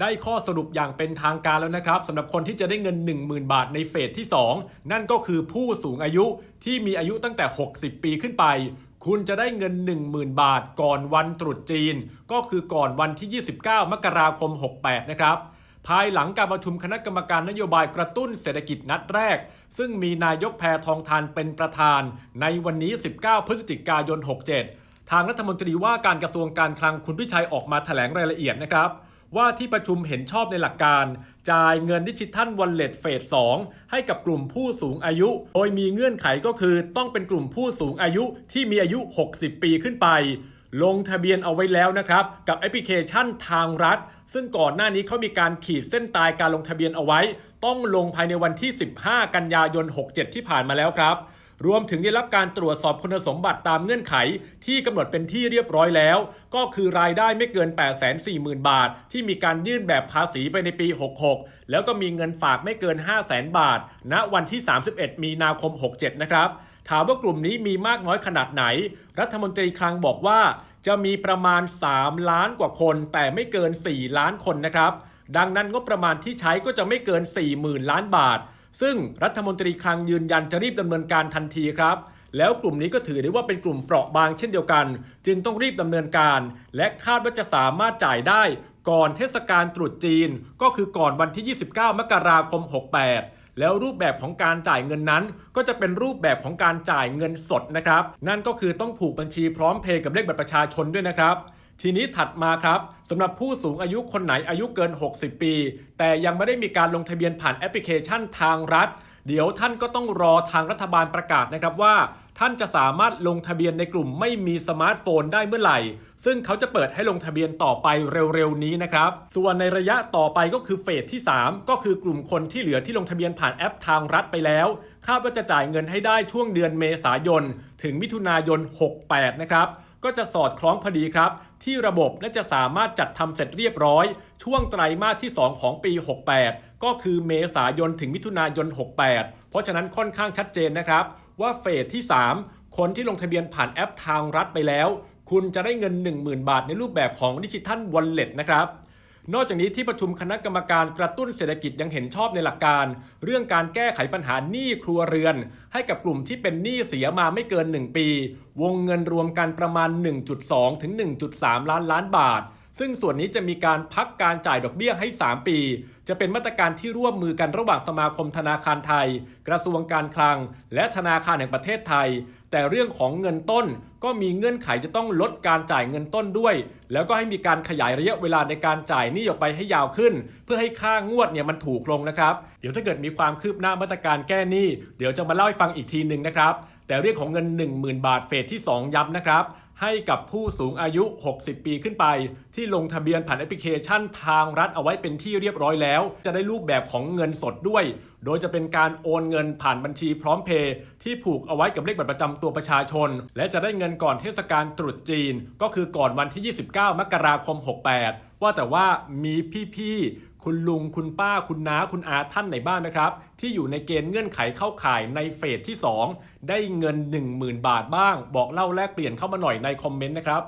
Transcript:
ได้ข้อสรุปอย่างเป็นทางการแล้วนะครับสำหรับคนที่จะได้เงิน 10,000 บาทในเฟสที่ 2 นั่นก็คือผู้สูงอายุที่มีอายุตั้งแต่ 60 ปีขึ้นไป คุณจะได้เงิน 10,000 บาทก่อนวันตรุษจีน ก็คือก่อนวันที่ 29 มกราคม 68 นะครับภายหลังการประชุมคณะกรรมการนโยบายกระตุ้นเศรษฐกิจนัดแรก ซึ่งมีนายกแพทองทานเป็นประธาน ในวันนี้ 19 พฤศจิกายน 67 ทางรัฐมนตรีว่าการกระทรวงการคลังคุณพิชัยออกมาแถลงรายละเอียดนะครับ ว่าที่ประชุมเห็นชอบในหลักการ จ่ายเงินดิจิทัลวอลเล็ตเฟส2ให้กับกลุ่มผู้สูงอายุ โดยมีเงื่อนไขก็คือต้องเป็นกลุ่มผู้สูงอายุที่มีอายุ 60 ปีขึ้นไป ลงทะเบียนเอาไว้แล้วนะครับ กับแอปพลิเคชันทางรัฐ ซึ่งก่อนหน้านี้เขามีการขีดเส้นตายการลงทะเบียนเอาไว้ ต้องลงภายในวันที่ 15 กันยายน 67 ที่ผ่านมาแล้วครับ รวมถึงได้รับการตรวจสอบคุณสมบัติตามเงื่อนไข ที่กำหนดเป็นที่เรียบร้อยแล้ว ก็คือรายได้ไม่เกิน 840,000 บาท ที่มีการยื่นแบบภาษีไปในปี 66 แล้วก็มีเงินฝากไม่เกิน 500,000 บาท ณวันที่ 31 มีนาคม 67 นะครับ ถามว่ากลุ่มนี้มีมากน้อยขนาดไหน รัฐมนตรีคลังบอกว่า จะมีประมาณ 3 ล้านกว่าคน แต่ไม่เกิน 4 ล้านคนนะครับดังนั้นงบประมาณที่ใช้ก็จะไม่เกิน 40,000 ล้านบาท ซึ่งรัฐมนตรีคลังยืนยันจะรีบดำเนินการทันทีครับ แล้วกลุ่มนี้ก็ถือได้ว่าเป็นกลุ่มเปราะบางเช่นเดียวกัน จึงต้องรีบดำเนินการ และคาดว่าจะสามารถจ่ายได้ก่อนเทศกาลตรุษจีน ก็คือก่อนวันที่ 29 มกราคม 68แล้วรูปแบบของการจ่ายเงินนั้น ก็จะเป็นรูปแบบของการจ่ายเงินสดนะครับ นั่นก็คือต้องผูกบัญชีพร้อมเพย์กับเลขบัตรประชาชนด้วยนะครับ ทีนี้ถัดมาครับสำหรับผู้สูงอายุคนไหนอายุเกิน 60 ปี แต่ยังไม่ได้มีการลงทะเบียนผ่านแอปพลิเคชันทางรัฐ เดี๋ยวท่านก็ต้องรอทางรัฐบาลประกาศนะครับว่า ท่านจะสามารถลงทะเบียนในกลุ่มไม่มีสมาร์ทโฟนได้เมื่อไหร่ ซึ่งเขาจะเปิดให้ลงทะเบียนต่อไปเร็วๆนี้นะครับ ส่วนในระยะต่อไปก็คือเฟสที่ 3 ก็คือกลุ่มคนที่เหลือที่ลงทะเบียนผ่านแอปทางรัฐไปแล้ว คาดว่าจะจ่ายเงินให้ได้ช่วงเดือนเมษายน ถึงมิถุนายน 68 นะครับ ก็จะสอดคล้องพอดีครับ ที่ระบบและจะสามารถจัดทำเสร็จเรียบร้อย ช่วงไตรมาสที่ 2 ของปี 68 ก็คือเมษายนถึงมิถุนายน 68 เพราะฉะนั้นค่อนข้างชัดเจนนะครับ ว่าเฟสที่ 3 คนที่ลงทะเบียนผ่านแอปทางรัฐไปแล้ว คุณจะได้เงิน 10,000 บาทในรูปแบบของดิจิทัลวอลเล็ตนะครับ นอกจากนี้ที่ประชุมคณะกรรมการกระตุ้นเศรษฐกิจยังเห็นชอบในหลักการ เรื่องการแก้ไขปัญหาหนี้ครัวเรือน ให้กับกลุ่มที่เป็นหนี้เสียมาไม่เกิน 1 ปี วงเงินรวมกันประมาณ 1.2 ถึง 1.3 ล้านล้านบาท ซึ่งส่วนนี้จะมีการพักการจ่ายดอกเบี้ยให้ 3 ปี จะเป็นมาตรการที่ร่วมมือกันระหว่างสมาคมธนาคารไทย กระทรวงการคลัง และธนาคารแห่งประเทศไทย แต่เรื่องของเงินต้นก็มีเงื่อนไขจะต้องลดการจ่ายเงินต้นด้วย แล้วก็ให้มีการขยายระยะเวลาในการจ่ายหนี้ออกไปให้ยาวขึ้น เพื่อให้ค่างวดเนี่ยมันถูกลงนะครับ เดี๋ยวถ้าเกิดมีความคืบหน้ามาตรการแก้หนี้เดี๋ยวจะมาเล่าให้ฟังอีกทีหนึ่งนะครับแต่เรื่องของเงิน 10,000 บาทเฟสที่ 2 ย้ำนะครับ ให้กับผู้สูงอายุ 60 ปีขึ้นไป ที่ลงทะเบียนผ่านแอปพลิเคชันทางรัฐเอาไว้เป็นที่เรียบร้อยแล้ว จะได้รูปแบบของเงินสดด้วย โดยจะเป็นการโอนเงินผ่านบัญชีพร้อมเพย์ที่ผูกเอาไว้กับเลขบัตรประจำตัวประชาชน และจะได้เงินก่อนเทศกาลตรุษจีน ก็คือก่อนวันที่ 29 มกราคม 68 ว่าแต่ว่ามีพี่ๆ คุณลุงคุณป้าคุณน้าคุณอาท่านไหนบ้างนะครับ ที่อยู่ในเกณฑ์เงื่อนไขเข้าข่ายในเฟสที่ 2 ได้เงิน 10,000 บาทบ้าง บอกเล่าแลกเปลี่ยนเข้ามาหน่อยในคอมเมนต์นะครับ